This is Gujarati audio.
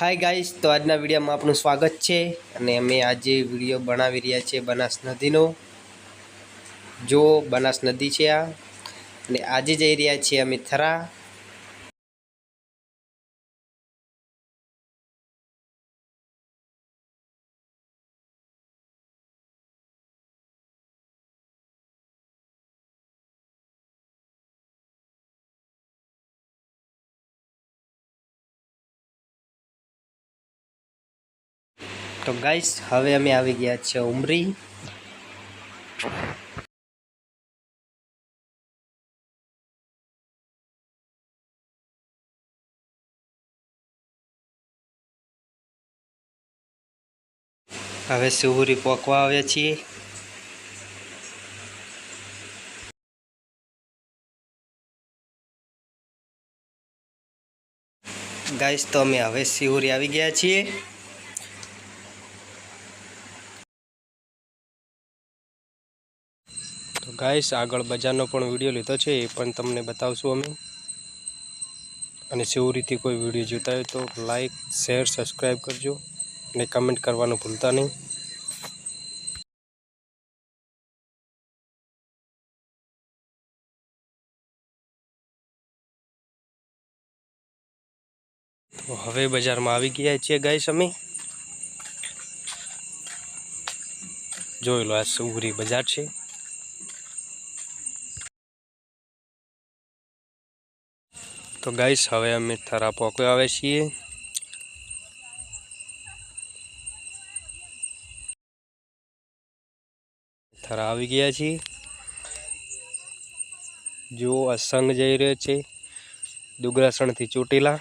હાય ગાઈસ તો આજના વિડીયોમાં આપનું સ્વાગત છે અને અમે આજે વીડિયો બનાવી રહ્યા છીએ બનાસ નદીનો. જો બનાસ નદી છે આ, અને આજે જઈ રહ્યા છીએ અમે થરા. તો ગાઈસ હવે અમે આવી ગયા છીએ ઉમરી. હવે સુહુરી પોકવા આવ્યા છીએ. ગાઈસ તો અમે હવે સિહોરી આવી ગયા છીએ. તો ગાઈસ, આગળ બજારનો પણ વીડિયો લીધો છે, એ પણ તમને બતાવશું અમે. અને સેવરીથી કોઈ વીડિયો જોતા હોય તો લાઈક શેર સબસ્ક્રાઈબ કરજો અને કમેન્ટ કરવાનું ભૂલતા નહીં. તો હવે બજારમાં આવી ગયા છીએ ગાઈસ અમે. જોઈ લો, આ સુગરી બજાર છે. તો ગાઈશ હવે અમે થરા પોકે આવે છીએ. થરા આવી ગયા છીએ. જો અસંગ જઈ રહ્યો છે. દુગરાસણથી ચોટીલા.